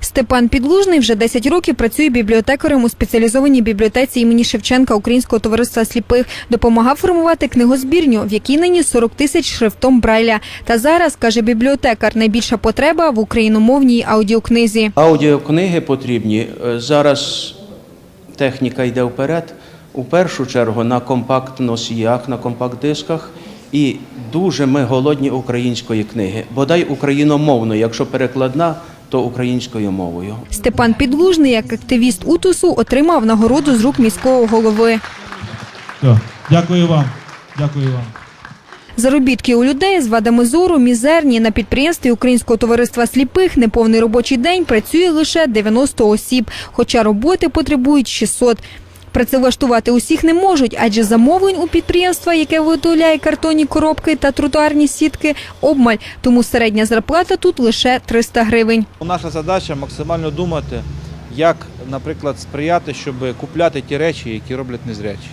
Степан Підлужний вже 10 років працює бібліотекарем у спеціалізованій бібліотеці імені Шевченка Українського товариства сліпих. Допомагав формувати книгозбірню, в якій нині 40 тисяч шрифтом Брайля. Та зараз, каже бібліотекар, найбільша потреба в україномовній аудіокнизі. Аудіокниги потрібні. Е, Зараз техніка йде вперед. У першу чергу на компакт-носіях, на компакт-дисках. І дуже ми голодні української книги. Бодай україномовної, якщо перекладна, то українською мовою. Степан Підлужний, як активіст УТУСу, отримав нагороду з рук міського голови. Все. Дякую вам. Дякую вам. Заробітки у людей з вадами зору мізерні. На підприємстві Українського товариства сліпих неповний робочий день працює лише 90 осіб, хоча роботи потребують 600. Працевлаштувати усіх не можуть, адже замовлень у підприємства, яке виготовляє картонні коробки та тротуарні сітки, обмаль. Тому середня зарплата тут лише 300 гривень. Наша задача максимально думати, як, наприклад, сприяти, щоб купляти ті речі, які роблять незрячі.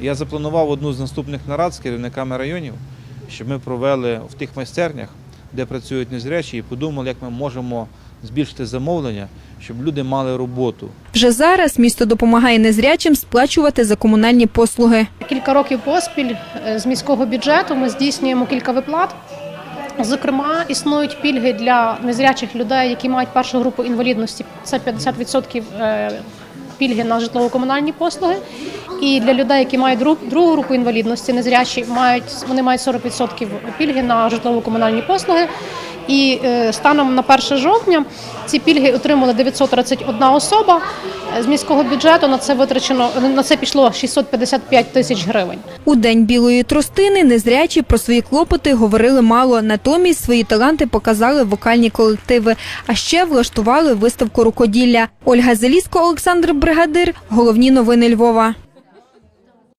Я запланував одну з наступних нарад з керівниками районів, щоб ми провели в тих майстернях, де працюють незрячі, і подумали, як ми можемо збільшити замовлення, щоб люди мали роботу. Вже зараз місто допомагає незрячим сплачувати за комунальні послуги. Кілька років поспіль е, з міського бюджету ми здійснюємо кілька виплат. Зокрема, існують пільги для незрячих людей, які мають першу групу інвалідності. Це 50% е, пільги на житлово-комунальні послуги. І для людей, які мають другу групу інвалідності, незрячі мають вони мають 40% пільги на житлово-комунальні послуги. І е, станом на 1 жовтня ці пільги отримали 931 особа. З міського бюджету на це витрачено на це пішло 655 тисяч гривень. У день білої тростини незрячі про свої клопоти говорили мало. Натомість свої таланти показали вокальні колективи, а ще влаштували виставку рукоділля. Ольга Залізко, Олександр Бригадир. Головні новини Львова.